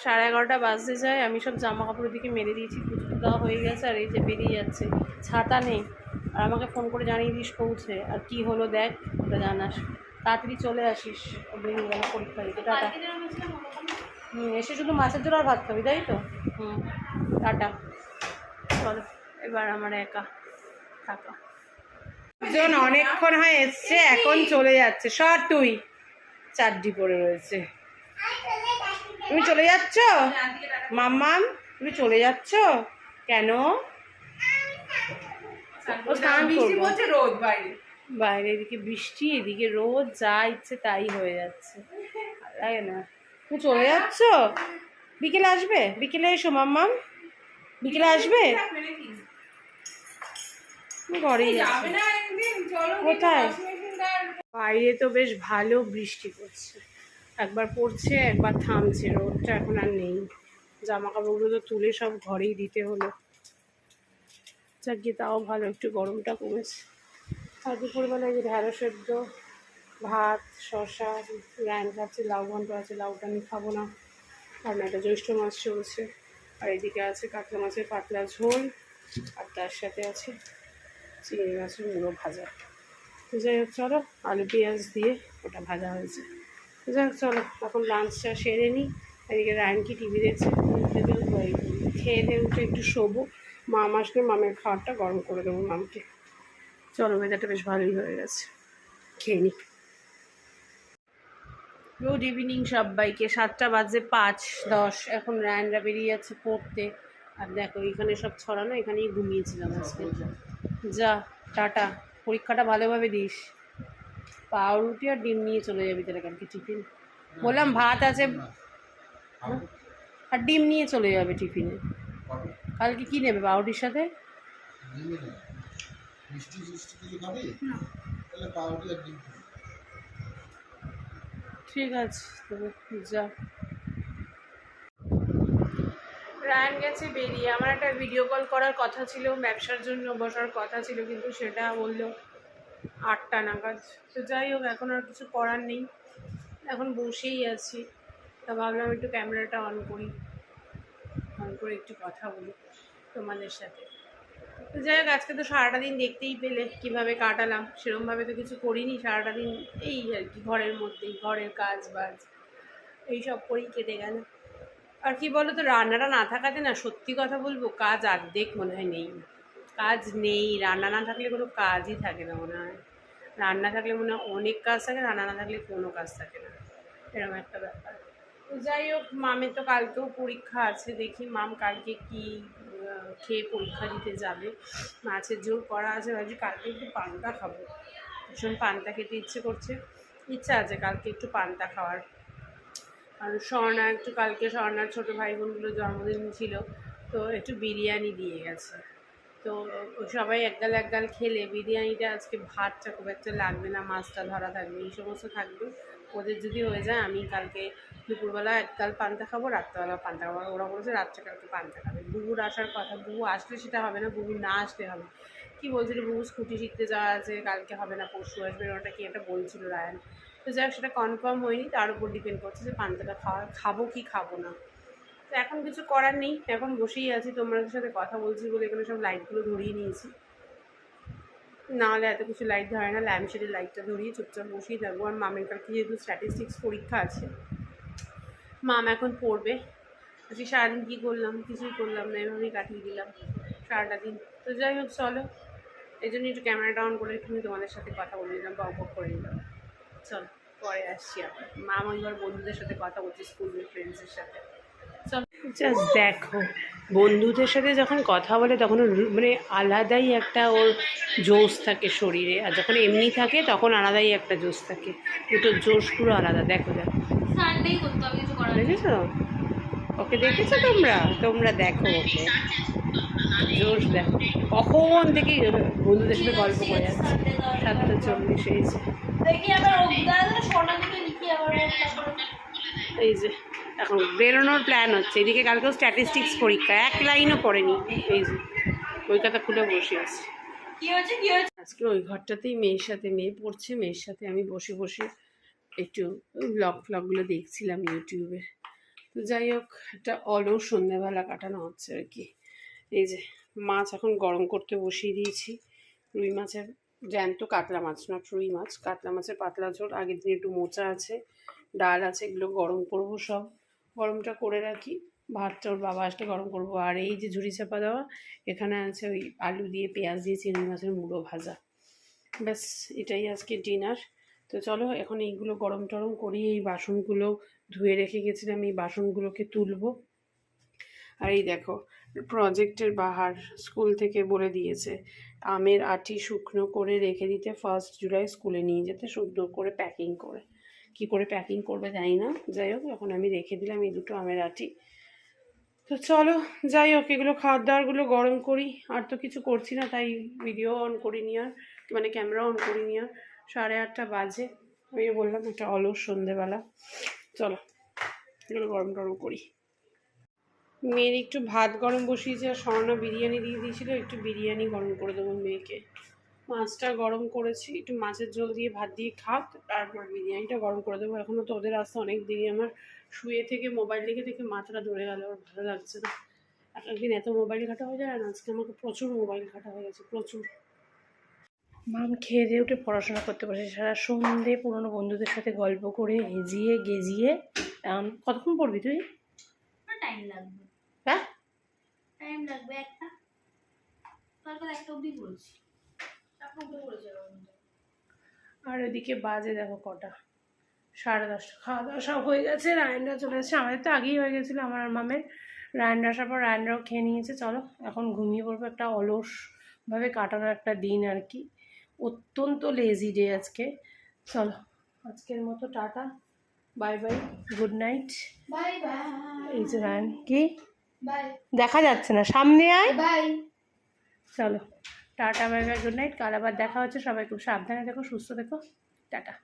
সাড়ে এগারোটা বাজতে যায় আমি সব জামা কাপড় দিকে মেরে দিয়েছি পুজো দেওয়া হয়ে গেছে আর এই যে বেরিয়ে যাচ্ছে। ছাতা নেই আর আমাকে ফোন করে জানিয়ে দিস পৌঁছে আর কি হলো দেখ ওটা জানাস। তাড়াতাড়ি চলে আসিস বেরিয়ে গেল পরীক্ষা দিতে টাটা। হুম এসে শুধু মাছের জোর আর ভাত খাবি তাই তো? হুম টাটা। চলো এবার আমার একা থাকা। জন অনেকক্ষণ হয় এসছে এখন চলে যাচ্ছে। সর তুই। চারটি পড়ে রয়েছে। তুমি চলে যাচ্ছ? মাম্মাম তুমি চলে যাচ্ছ? কেন? বাইরে। এদিকে বৃষ্টি এদিকে রোদ যা ইচ্ছে তাই হয়ে যাচ্ছে। লাগে না। তুমি চলে যাচ্ছ? বিকেলে আসবে? বিকেলে এসো মাম্মাম। বিকেলে আসবে? ঘরেই কোথায়? বাইরে তো বেশ ভালো বৃষ্টি পড়ছে। একবার পড়ছে, একবার থামছে, রোদটা এখন আর নেই। জামা কাপড়গুলো তো তুলে সব ঘরেই দিতে হলো। যাক গিয়ে তাও ভালো, একটু গরমটা কমেছে। আর দুপুরবেলায় যে ঢেঁড়স সেদ্ধ, ভাত শশা রায়ন খাচ্ছে লাউ ঘন্ট আছে, লাউটা আমি খাব না। কারণ একটা জ্যৈষ্ঠ মাছ চলছে। আর এদিকে আছে কাতলা মাছের পাতলা ঝোল, আর তার সাথে আছে চিংড়ি মাছের মুড়ো ভাজা। যাই হোক, চলো আলু পেঁয়াজ দিয়ে ওটা ভাজা হয়েছে। হোক চলো, এখন লাঞ্চটা সেরে নিই। এদিকে রায়নকে টিভি দেখছে খেয়ে দিয়ে উঠে একটু শোবো। মাম আসলে মামের খাবারটা গরম করে দেবো মামকে। চলো ওয়েদারটা বেশ ভালোই হয়ে গেছে। খেয়ে নিই। গুড ইভিনিং সবাইকে, সাতটা বাজে পাঁচ দশ। এখন রায়নরা বেরিয়ে যাচ্ছে পড়তে। আর দেখো, এখানে সব ছড়ানো, এখানেই ঘুমিয়েছিলাম আজকে। যা, টাটা। পরীক্ষাটা ভালোভাবে দিস। পাউরুটি আর ডিম নিয়ে চলে যাবি তাহলে কালকে টিফিন। বললাম ভাত আছে। আর ডিম নিয়ে চলে যাবে টিফিনে। কালকে কি নেবে পাউরুটির সাথে? ঠিক আছে তবে যা। রায়ান গেছে বেরিয়ে। আমার একটা ভিডিও কল করার কথা ছিল ব্যবসার জন্য বসার কথা ছিল কিন্তু সেটা বলল আটটা নাগাদ। তো যাই হোক, এখন আর কিছু করার নেই। এখন বসেই আছি। তা ভাবলাম একটু ক্যামেরাটা অন করি। অন করে একটু কথা বলি তোমাদের সাথে। তো যাই হোক, আজকে তো সারাটা দিন দেখতেই পেলে কীভাবে কাটালাম। সেরমভাবে তো কিছু করিনি। সারাটা দিন এই আর কি, ঘরের মধ্যেই, ঘরের কাজ বাজ এইসব করেই কেটে গেল। আর কি বলো তো রান্নাটা না থাকাতে না সত্যি কথা বলব, কাজ অর্ধেক মনে হয় নেই। কাজ নেই, রান্না না থাকলে কোনো কাজই থাকে না মনে হয়। রান্না থাকলে মনে হয় অনেক কাজ থাকে, রান্না না থাকলে কোনো কাজ থাকে না। এরকম একটা ব্যাপার। তো যাই হোক, মামের তো কালকেও পরীক্ষা আছে, দেখি মাম কালকে কি খেয়ে পরীক্ষা দিতে যাবে। মাছের ঝোল করা আছে, ভাবছি কালকে একটু পান্তা খাব। ভীষণ পান্তা খেতে ইচ্ছে করছে। ইচ্ছা আছে কালকে একটু পান্তা খাওয়ার। আর স্বর্ণা একটু, কালকে স্বর্ণার ছোটো ভাই বোনগুলোর জন্মদিন ছিল, তো একটু বিরিয়ানি দিয়ে গেছে। তো সবাই একগাল একগাল খেলে বিরিয়ানিটা, আজকে ভাতটা খুব একটা লাগবে না, মাছটা ধরা থাকবে, এই সমস্ত থাকবে। ওদের যদি হয়ে যায়, আমি কালকে দুপুরবেলা একগাল পান্তা খাব, রাত্রেবেলা পান্তা খাব। ওরা বলেছে রাত্রে কালকে পান্তা খাবে। বুবুর আসার কথা, বুবু আসলে সেটা হবে না, বুবু না আসলে হবে কি বলছিল, বুবু স্কুটি শিখতে যাওয়া আছে, কালকে হবে না, পরশু আসবে, ওটা কি একটা বলছিল রায়ান। তো যাই সেটা কনফার্ম হয়নি, তার উপর ডিপেন্ড করছে যে পান্তাটা খাওয়া, খাব কি খাব না। তো এখন কিছু করার নেই। এখন বসেই আছি, তোমাদের সাথে কথা বলছি বলে এখানে সব লাইটগুলো ধরিয়ে নিয়েছি। না হলে এত কিছু লাইট ধরে না ল্যাম্পশেডের লাইটটা ধরিয়ে চুপচাপ বসেই থাকব। আর মামের কালকে যেহেতু স্ট্যাটিস্টিক্স পরীক্ষা আছে, মাম এখন পড়বে। আজকে সারাদিন কী করলাম, কিছুই করলাম না, এভাবেই কাটিয়ে দিলাম সারাটা দিন। তো যাই হোক, চলো। এই জন্য একটু ক্যামেরাটা অন করে একটু তোমাদের সাথে কথা বলে নিলাম বা উপভোগ করে নিলাম। চল, পরে আসছি আবার। মা ওইবার বন্ধুদের সাথে কথা বলছি স্কুলের ফ্রেন্ডসের সাথে। জাস্ট দেখো বন্ধুদের সাথে যখন কথা বলে তখন মানে আলাদাই একটা ওর জোশ থাকে শরীরে। আর যখন এমনি থাকে তখন আলাদাই একটা জোশ থাকে। দুটো জোশ পুরো আলাদা দেখো দেখো। দেখেছ? ওকে দেখেছ তোমরা? তোমরা দেখো ওকে। জোশ দেখো কখন থেকে বন্ধুদের সাথে গল্প করে যাচ্ছে। সাতটা চল্লিশ এই যে। এখন বেরোনোর প্ল্যান হচ্ছে। এদিকে কালকেও স্ট্যাটিস্টিক্স পরীক্ষা এক লাইনও পড়েনি। এই যে কলকাতা খুলে বসে আছে। আজকে ওই ঘরটাতেই মেয়ের সাথে মেয়ে পড়ছে মেয়ের সাথে আমি বসে বসে একটু ব্লগ ফ্লগগুলো দেখছিলাম ইউটিউবে। তো যাই হোক একটা অলস সন্ধ্যেবেলা কাটানো হচ্ছে আর কি। এই যে মাছ এখন গরম করতে বসিয়ে দিয়েছি। রুই মাছের জ্যান্ত কাতলা মাছ নট রুই মাছ কাতলা মাছের পাতলা ঝোল। আগের দিন একটু মোচা আছে ডাল আছে এগুলো গরম করব সব। গরমটা করে রাখি। ভাতটা ওর বাবা আসলে গরম করব। আর এই যে ঝুড়ি চাপা দেওয়া, এখানে আছে ওই আলু দিয়ে পেঁয়াজ দিয়ে চিংড়ি মাছের মুড়ো ভাজা। ব্যাস, এটাই আজকে ডিনার তো চলো, এখন এইগুলো গরম টরম করি এই বাসনগুলো ধুয়ে রেখে গেছিলাম। এই বাসনগুলোকে তুলবো। আর এই দেখো প্রজেক্টের বাহার স্কুল থেকে বলে দিয়েছে, আমের আটি শুকনো করে রেখে দিতে ফার্স্ট জুলাই স্কুলে নিয়ে যেতে, সুন্দর করে প্যাকিং করে। কি করে প্যাকিং করবে জানি না। যাই হোক এখন আমি রেখে দিলাম এই দুটো আমের আটি। তো চলো, যাই হোক, এগুলো খাওয়ার দাওয়ারগুলো গরম করি। আর তো কিছু করছি না, তাই ভিডিও অন করিনি আর মানে ক্যামেরা অন করিনি আর। সাড়ে আটটা বাজে। আমি বললাম একটা অলস সন্ধেবেলা। চলো, এগুলো গরম টরম করি। মেয়ের একটু ভাত গরম বসিয়েছে আর স্বর্ণা বিরিয়ানি দিয়ে দিয়েছিল, একটু বিরিয়ানি গরম করে দেবো মেয়েকে। মাছটা গরম করেছি একটু মাছের ঝোল দিয়ে ভাত দিয়ে খাক তারপর বিরিয়ানিটা গরম করে দেবো। এখনও তো ওদের আসতে অনেক দেরি আমার শুয়ে থেকে মোবাইল দেখে দেখে মাথাটা ধরে গেল আর ভালো লাগছে না। এক একদিন এত মোবাইল ঘাটা হয়ে যায় না আজকে আমাকে প্রচুর মোবাইল ঘাটা হয়ে গেছে প্রচুর। মাম খেয়ে দিয়ে উঠে পড়াশোনা করতে পারছে সারা সন্ধে পুরনো বন্ধুদের সাথে গল্প করে হেজিয়ে গেজিয়ে কতক্ষণ পড়বি তুই? টাইম লাগবে। হ্যাঁ? টাইম লাগবে একটা একটা অবধি বলেছি আর ওদিকে বাজে দেখো কটা সাড়ে দশটা। খাওয়া দাওয়া সব হয়ে গেছে রায়নরা চলে এসেছে। আমাদের তো আগেই হয়ে গেছিল আমার আর মামের। রায়নরা আসার পর রায়নরাও খেয়ে নিয়েছে। চলো এখন ঘুমিয়ে পড়ব একটা অলসভাবে কাটানো একটা দিন আর কি। অত্যন্ত লেজি ডে আজকে। চলো আজকের মতো tata. Bye bye good night. Bye bye. এই যে রায়ন কি? বাই। দেখা যাচ্ছে না। সামনে আয়। বাই। চলো। Tata, bye bye, good night. কাল আবার দেখা হচ্ছে। সবাই খুব সাবধানে দেখো সুস্থ দেখো টাটা।